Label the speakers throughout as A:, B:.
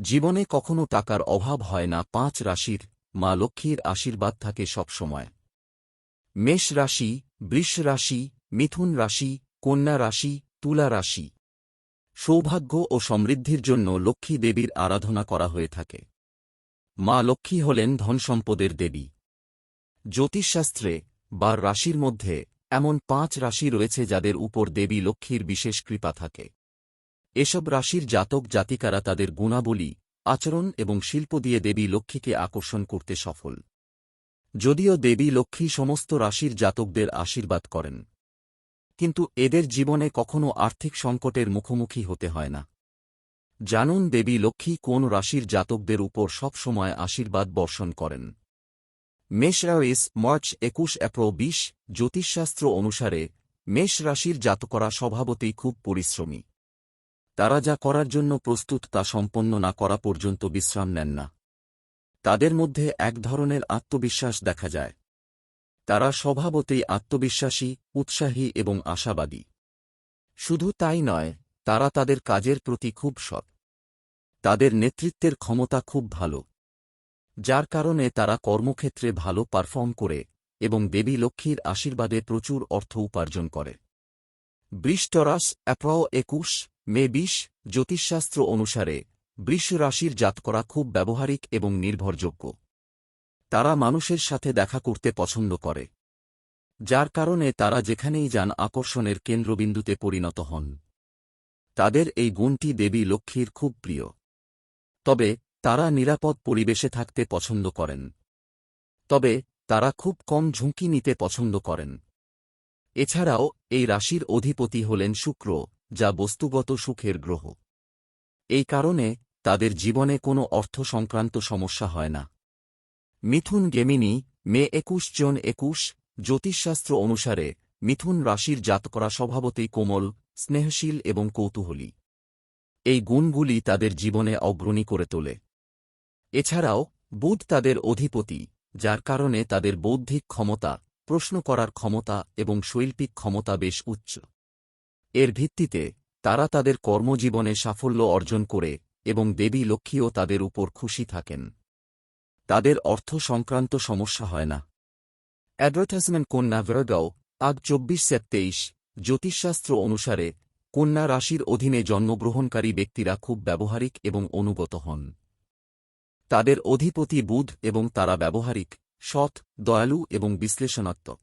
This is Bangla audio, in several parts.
A: জীবনে কখনো টাকার অভাব হয় না, পাঁচ রাশির মা লক্ষ্মীর আশীর্বাদ থাকে সবসময় মেষ রাশি, বৃষ রাশি, মিথুন রাশি, কন্যা রাশি, তুলা রাশি। সৌভাগ্য ও সমৃদ্ধির জন্য লক্ষ্মী দেবীর আরাধনা করা হয়ে থাকে। মা লক্ষ্মী হলেন ধনসম্পদের দেবী। জ্যোতিষশাস্ত্রে বা রাশির মধ্যে এমন পাঁচ রাশি রয়েছে যাদের উপর দেবী লক্ষ্মীর বিশেষ কৃপা থাকে। এসব রাশির জাতক জাতিকারা তাদের গুণাবলী, আচরণ এবং শিল্প দিয়ে দেবী লক্ষ্মীকে আকর্ষণ করতে সফল। যদিও দেবী লক্ষ্মী সমস্ত রাশির জাতকদের আশীর্বাদ করেন। কিন্তু এদের জীবনে কখনও আর্থিক সংকটের মুখোমুখি হতে হয় না। জানুন দেবী লক্ষ্মী কোন রাশির জাতকদের উপর সব সময় আশীর্বাদ বর্ষণ করেন। মেষ রাইস মার্চ একুশ এপ্রিল বিশ জ্যোতিষশাস্ত্র অনুসারে মেষ রাশির জাতকরা স্বভাবতেই খুব পরিশ্রমী। তারা যা করার জন্য প্রস্তুত তা সম্পন্ন না করা পর্যন্ত বিশ্রাম নেন না। তাদের মধ্যে এক ধরনের আত্মবিশ্বাস দেখা যায়। তারা স্বভাবতেই আত্মবিশ্বাসী, উৎসাহী এবং আশাবাদী। শুধু তাই নয়, তারা তাদের কাজের প্রতি খুব সৎ। তাদের নেতৃত্বের ক্ষমতা খুব ভালো। যার কারণে তারা কর্মক্ষেত্রে ভালো পারফর্ম করে এবং দেবী লক্ষ্মীর আশীর্বাদে প্রচুর অর্থ উপার্জন করে। বৃষ্টরাস অ্যাপ্র একুশ, মে বিশ, জ্যোতিষশাস্ত্র অনুসারে বৃষ রাশির জাতকরা খুব ব্যবহারিক এবং নির্ভরযোগ্য। তারা মানুষের সাথে দেখা করতে পছন্দ করে, যার কারণে তারা যেখানেই যান আকর্ষণের কেন্দ্রবিন্দুতে পরিণত হন। তাদের এই গুণটি দেবী লক্ষ্মীর খুব প্রিয়। তবে তারা নিরাপদ পরিবেশে থাকতে পছন্দ করেন। তবে তারা খুব কম ঝুঁকি নিতে পছন্দ করেন। এছাড়াও, এই রাশির অধিপতি হলেন শুক্র, যা বস্তুগত সুখের গ্রহ। এই কারণে, তাদের জীবনে কোনো অর্থ সংক্রান্ত সমস্যা হয় না। মিথুন গেমিনি, মে একুশ জন একুশ, জ্যোতিষশাস্ত্র অনুসারে, মিথুন রাশির জাতকরা স্বভাবতেই কোমল, স্নেহশীল এবং কৌতূহলী। এই গুণগুলি তাদের জীবনে অগ্রণী করে তোলে। এছাড়াও, বুধ তাদের অধিপতি, যার কারণে তাদের বৌদ্ধিক ক্ষমতা প্রশ্ন করার ক্ষমতা এবং শৈল্পিক ক্ষমতা বেশ উচ্চ। এর ভিত্তিতে, তারা তাদের কর্মজীবনে সাফল্য অর্জন করে এবং দেবী লক্ষ্মীও তাদের উপর খুশি থাকেন। তাদের অর্থ সংক্রান্ত সমস্যা হয় না। অ্যাডভার্টাইজমেন্ট কন্যা ভেরগাও, আগ চব্বিশ সেপ তেইশ, জ্যোতিষশাস্ত্র অনুসারে, কন্যা রাশির অধীনে জন্মগ্রহণকারী ব্যক্তিরা খুব ব্যবহারিক এবং অনুগত হন। তাদের অধিপতি বুধ এবং তারা ব্যবহারিক। সৎ, দয়ালু এবং বিশ্লেষণাত্মক।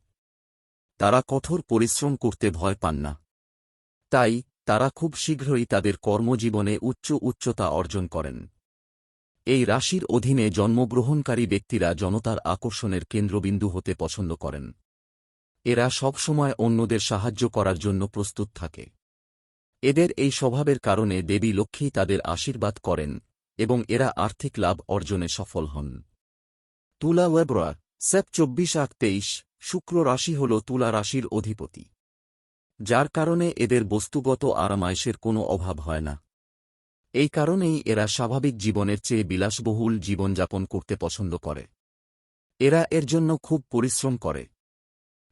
A: তারা কঠোর পরিশ্রম করতে ভয় পান না। তাই, তারা খুব শীঘ্রই তাদের কর্মজীবনে উচ্চ উচ্চতা অর্জন করেন। এই রাশির অধীনে জন্মগ্রহণকারী ব্যক্তিরা জনতার আকর্ষণের কেন্দ্রবিন্দু হতে পছন্দ করেন। এরা সবসময় অন্যদের সাহায্য করার জন্য প্রস্তুত থাকে। এদের এই স্বভাবের কারণে দেবী লক্ষ্মী তাদের আশীর্বাদ করেন এবং এরা আর্থিক লাভ অর্জনে সফল হন। তুলা ওয়েবরা সেপ চব্বিশ আট তেইশ, শুক্র রাশি হল তুলা রাশির অধিপতি। যার কারণে এদের বস্তুগত আরামায়েশের কোনো অভাব হয় না। এই কারণেই এরা স্বাভাবিক জীবনের চেয়ে বিলাসবহুল জীবনযাপন করতে পছন্দ করে। এরা এর জন্য খুব পরিশ্রম করে।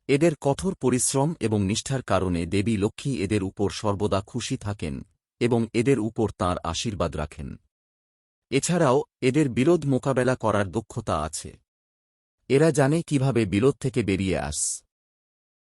A: এদের কঠোর পরিশ্রম এবং নিষ্ঠার কারণে দেবী লক্ষ্মী এদের উপর সর্বদা খুশি থাকেন এবং এদের উপর তাঁর আশীর্বাদ রাখেন। এছাড়াও এদের বিরোধ মোকাবেলা করার দক্ষতা আছে। এরা জানে কীভাবে বিরোধ থেকে বেরিয়ে আস।